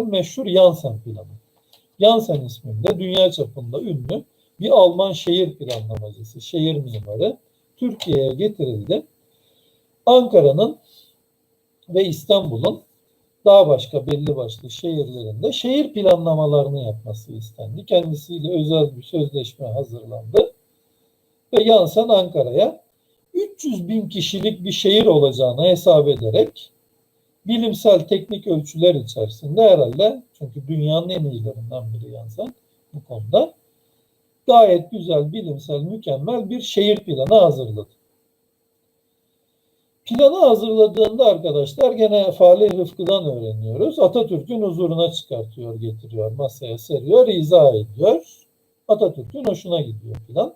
meşhur Yansen planı. Yansen isminde dünya çapında ünlü bir Alman şehir planlamacısı, şehir mimarı Türkiye'ye getirildi. Ankara'nın ve İstanbul'un daha başka belli başlı şehirlerinde şehir planlamalarını yapması istendi. Kendisiyle özel bir sözleşme hazırlandı. Ve Yansen Ankara'ya 300 bin kişilik bir şehir olacağını hesap ederek bilimsel teknik ölçüler içerisinde herhalde çünkü dünyanın en iyilerinden biri Yansen bu konuda gayet güzel, bilimsel, mükemmel bir şehir planı hazırladı. Planı hazırladığında arkadaşlar gene Falih Rıfkı'dan öğreniyoruz. Atatürk'ün huzuruna çıkartıyor, getiriyor, masaya seriyor, izah ediyor. Atatürk'ün hoşuna gidiyor plan.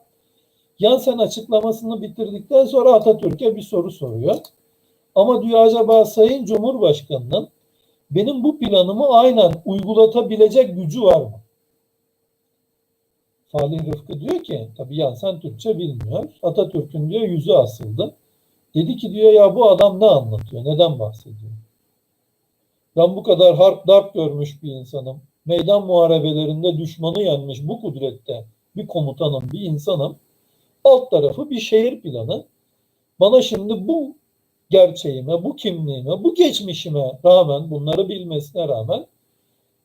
Yansen açıklamasını bitirdikten sonra Atatürk'e bir soru soruyor. Ama diyor acaba Sayın Cumhurbaşkanı'nın benim bu planımı aynen uygulatabilecek gücü var mı? Falih Rıfkı diyor ki, tabii Yansen Türkçe bilmiyor. Atatürk'ün diyor yüzü asıldı. Dedi ki diyor ya bu adam ne anlatıyor? Neden bahsediyor? Ben bu kadar harp darp görmüş bir insanım. Meydan muharebelerinde düşmanı yenmiş bu kudrette bir komutanım, bir insanım. Alt tarafı bir şehir planı. Bana şimdi bu gerçeğime, bu kimliğime, bu geçmişime rağmen, bunları bilmesine rağmen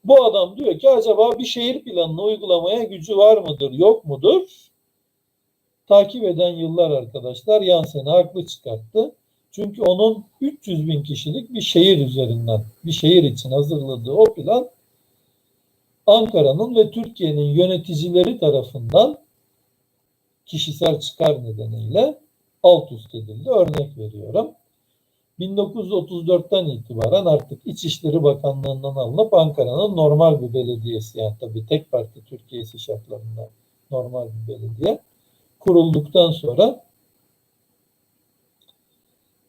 bu adam diyor ki acaba bir şehir planını uygulamaya gücü var mıdır, yok mudur? Takip eden yıllar arkadaşlar Yansen'i haklı çıkarttı. Çünkü onun 300 bin kişilik bir şehir üzerinden, bir şehir için hazırladığı o plan Ankara'nın ve Türkiye'nin yöneticileri tarafından kişisel çıkar nedeniyle alt üst edildi. Örnek veriyorum. 1934'ten itibaren artık İçişleri Bakanlığı'ndan alınıp Ankara'nın normal bir belediyesi yani tabii tek parti Türkiye'si şartlarında normal bir belediye kurulduktan sonra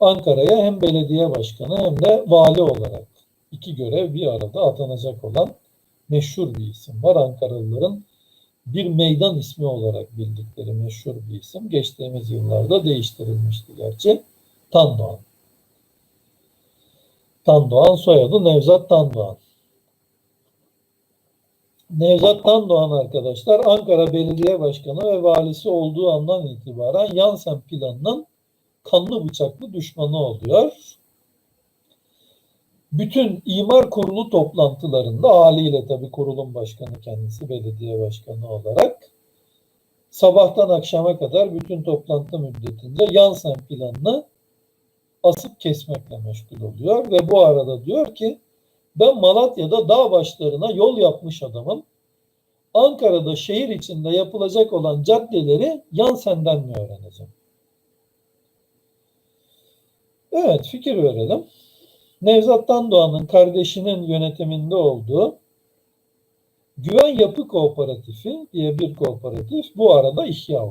Ankara'ya hem belediye başkanı hem de vali olarak iki görev bir arada atanacak olan meşhur bir isim var. Ankaralıların bir meydan ismi olarak bildikleri meşhur bir isim. Geçtiğimiz yıllarda değiştirilmişti gerçi. Tandoğan. Tandoğan soyadı Nevzat Tandoğan. Nevzat Tandoğan arkadaşlar Ankara Belediye Başkanı ve valisi olduğu andan itibaren Yansen planının kanlı bıçaklı düşmanı oluyor. Bütün imar kurulu toplantılarında haliyle tabii kurulun başkanı kendisi belediye başkanı olarak sabahtan akşama kadar bütün toplantı müddetince Yansen planını asıp kesmekle meşgul oluyor ve bu arada diyor ki ben Malatya'da dağ başlarına yol yapmış adamım. Ankara'da şehir içinde yapılacak olan caddeleri Yansen'den mi öğreneceğim? Evet fikir verelim. Nevzat Tandoğan'ın kardeşinin yönetiminde olduğu Güven Yapı Kooperatifi diye bir kooperatif bu arada ihya oldu.